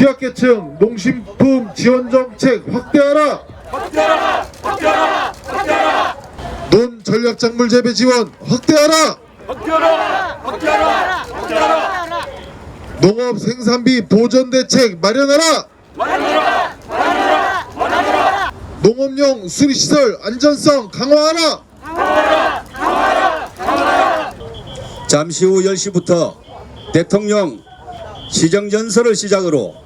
취약계층 농식품 지원 정책 확대하라. 논 전략 작물 재배 지원 확대하라. 농업 생산비 보전 대책 마련하라. 농업용 수리 시설 안전성 강화하라. 잠시 후 10시부터 대통령 시정연설을 시작으로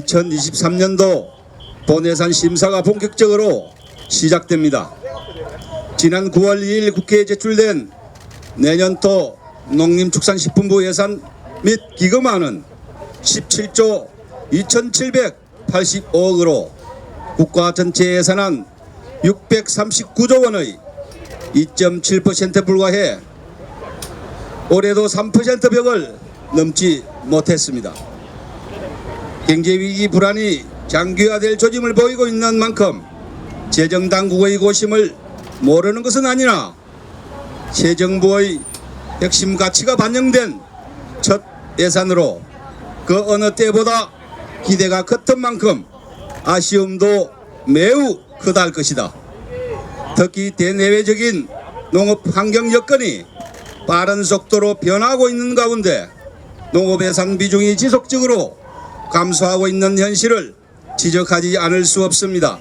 2023년도 본예산 심사가 본격적으로 시작됩니다. 지난 9월 2일 국회에 제출된 내년도 농림축산식품부 예산 및 기금안은 17조 2785억으로 국가 전체 예산안 639조 원의 2.7%에 불과해 올해도 3% 벽을 넘지 못했습니다. 경제위기 불안이 장기화될 조짐을 보이고 있는 만큼 재정당국의 고심을 모르는 것은 아니나 새 정부의 핵심 가치가 반영된 첫 예산으로 그 어느 때보다 기대가 컸던 만큼 아쉬움도 매우 크다 할 것이다. 특히 대내외적인 농업 환경 여건이 빠른 속도로 변하고 있는 가운데 농업 예산 비중이 지속적으로 감소하고 있는 현실을 지적하지 않을 수 없습니다.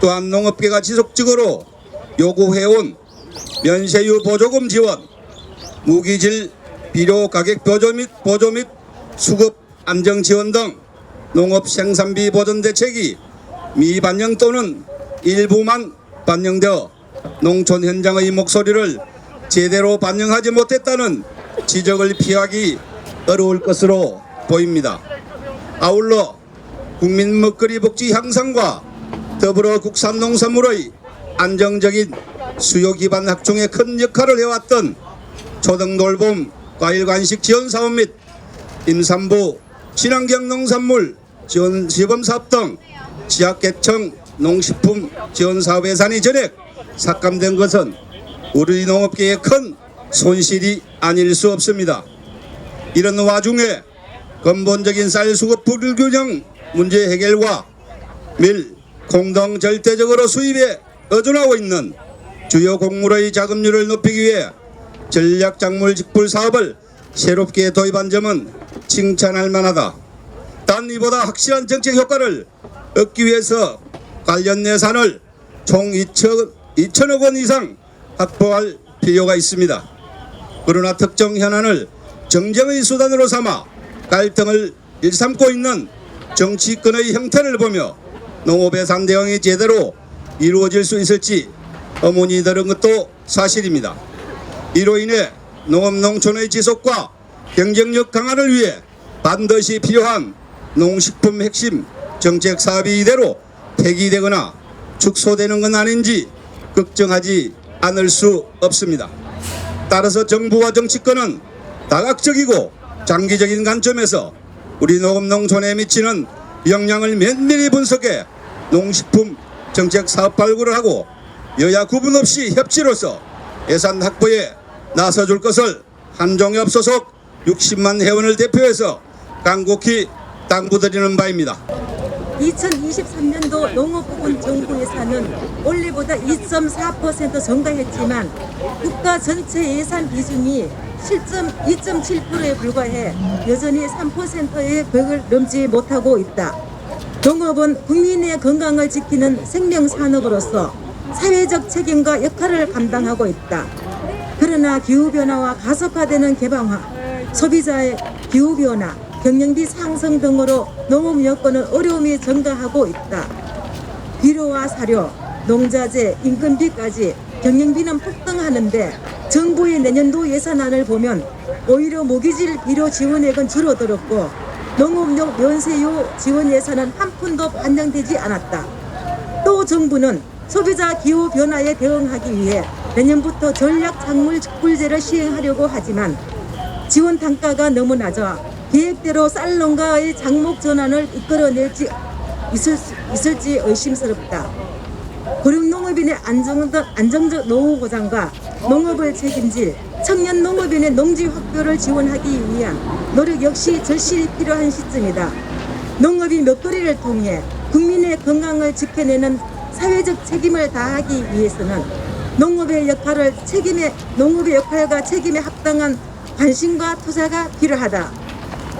또한 농업계가 지속적으로 요구해온 면세유 보조금 지원, 무기질 비료 가격 보조 및 보조 및 수급 안정 지원 등 농업 생산비 보전 대책이 미반영 또는 일부만 반영되어 농촌 현장의 목소리를 제대로 반영하지 못했다는 지적을 피하기 어려울 것으로 보입니다. 아울러 국민 먹거리 복지 향상과 더불어 국산 농산물의 안정적인 수요 기반 확충에 큰 역할을 해왔던 초등돌봄 과일 간식 지원 사업 및 임산부 친환경 농산물 지원 시범 사업 등 지역계층 농식품 지원 사업 예산이 전액 삭감된 것은 우리 농업계의 큰 손실이 아닐 수 없습니다. 이런 와중에 근본적인 쌀 수급 불균형 문제 해결과 밀, 공동 절대적으로 수입에 의존하고 있는 주요 곡물의 자금률을 높이기 위해 전략 작물 직불 사업을 새롭게 도입한 점은 칭찬할 만하다. 단 이보다 확실한 정책 효과를 얻기 위해서 관련 예산을 총 2천, 2천억 원 이상 확보할 필요가 있습니다. 그러나 특정 현안을 정쟁의 수단으로 삼아 갈등을 일삼고 있는 정치권의 형태를 보며 농업의 산 대응이 제대로 이루어질 수 있을지 의문이 드는 것도 사실입니다. 이로 인해 농업 농촌의 지속과 경쟁력 강화를 위해 반드시 필요한 농식품 핵심 정책 사업이 이대로 폐기되거나 축소되는 건 아닌지 걱정하지 않을 수 없습니다. 따라서 정부와 정치권은 다각적이고 장기적인 관점에서 우리 농업 농촌에 미치는 영향을 면밀히 분석해 농식품 정책 사업 발굴을 하고 여야 구분 없이 협치로서 예산 확보에 나서줄 것을 한종엽 소속 60만 회원을 대표해서 간곡히 당부드리는 바입니다. 2023년도 농업부분 정부 예산은 올해보다 2.4% 증가했지만 국가 전체 예산 비중이 2.7%에 불과해 여전히 3%의 벽을 넘지 못하고 있다. 농업은 국민의 건강을 지키는 생명산업으로서 사회적 책임과 역할을 감당하고 있다. 그러나 기후변화와 가속화되는 개방화, 소비자의 기후변화, 경영비 상승 등으로 농업 여건은 어려움이 증가하고 있다. 비료와 사료, 농자재, 인건비까지 경영비는 폭등하는데 정부의 내년도 예산안을 보면 오히려 모기질 비료 지원액은 줄어들었고 농업용 면세유 지원 예산은 한 푼도 반영되지 않았다. 또 정부는 소비자 기후 변화에 대응하기 위해 내년부터 전략 작물 직불제를 시행하려고 하지만 지원 단가가 너무 낮아 계획대로 쌀 농가의 장목 전환을 이끌어낼지 있을 수, 있을지 의심스럽다. 고령농업인의 안정적, 안정적 노후 보장과 농업을 책임질 청년 농업인의 농지 확보를 지원하기 위한 노력 역시 절실히 필요한 시점이다. 농업이 먹거리를 통해 국민의 건강을 지켜내는 사회적 책임을 다하기 위해서는 농업의 역할을 책임의 농업의 역할과 책임에 합당한 관심과 투자가 필요하다.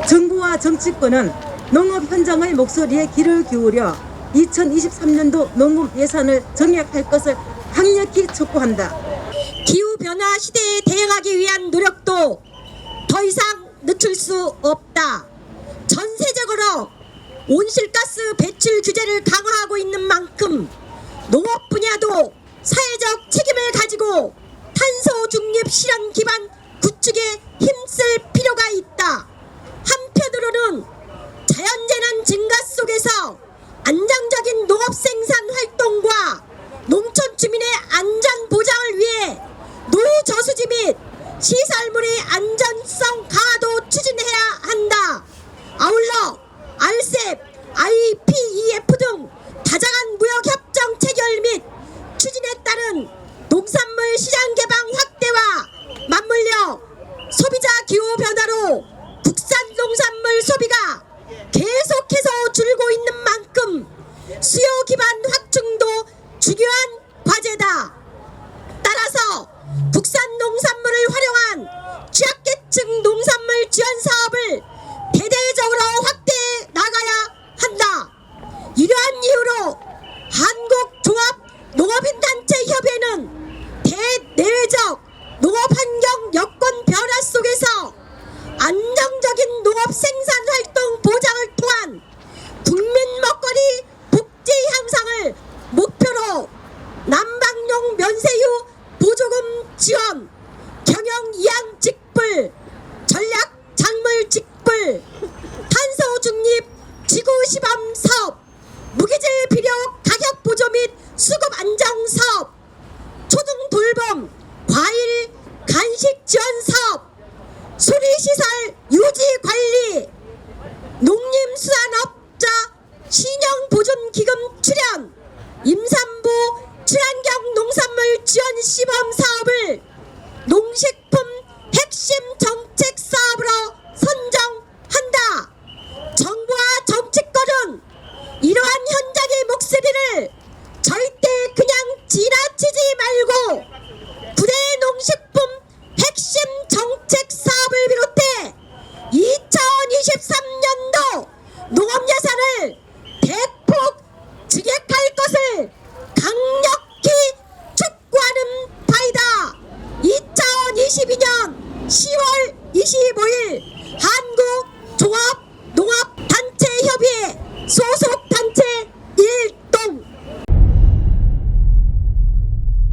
정부와 정치권은 농업 현장의 목소리에 귀를 기울여 2023년도 농업 예산을 정액할 것을 강력히 촉구한다. 기후변화 시대에 대응하기 위한 노력도 더 이상 늦출 수 없다. 전세적으로 온실가스 배출 규제를 강화하고 있는 만큼 농업 분야도 사회적 책임을 가지고 탄소 중립 실현 기반 구축에 힘쓸 필요가 있다. 한편으로는 자연재난 증가 속에서 안정적인 농업 생산 활동과 농촌 주민의 안전 보장을 위해 노저수지 및 시설물의 안전성 강화도 추진해야 한다. 아울러 RCEP, IPEF 등 다양한 무역 협정 체결 및 추진에 따른 농산물 시장 개방 확대와 맞물려 소비자 기후 변화로 국산 농산물 소비가 계속해서 줄고 있는 만큼 수요 기반 확충도 중요한 과제다. 따라서 국산 농산물을 활용한 취약계층 농산물 지원 사업을 대대적으로 확대해 나가야 한다. 이러한 이유로 한국종합농업인단체협회는 대내외적 농업환경 여건 변화 속에서 안정적인 농업 생산 활동 보장을 통한 국민 먹거리 복지 향상을 목표로 난방용 면세유 보조금 지원, 경영 이양 직불, 전략 작물 직불, 탄소 중립 지구 시범 사업, 무기질 비료 가격 보조 및 수급 안정 사업, 초등 돌봄, 과일 간식 지원 사업, 수리시설 유지 관리, 농림수산업자 신용보존기금 출연, 임산부 친환경 지원 시범 사업을 농식품 핵심 정책 사업으로 선정한다. 정부와 정치권은 이러한 현장의 목소리를 절대 그냥 지나치지 말고 구대 농식품 핵심 정책 사업을 비롯해 2023년도 농업 예산을 대폭 증액할 것을 강력히 촉구하는 바이다. 2022년 10월 25일 한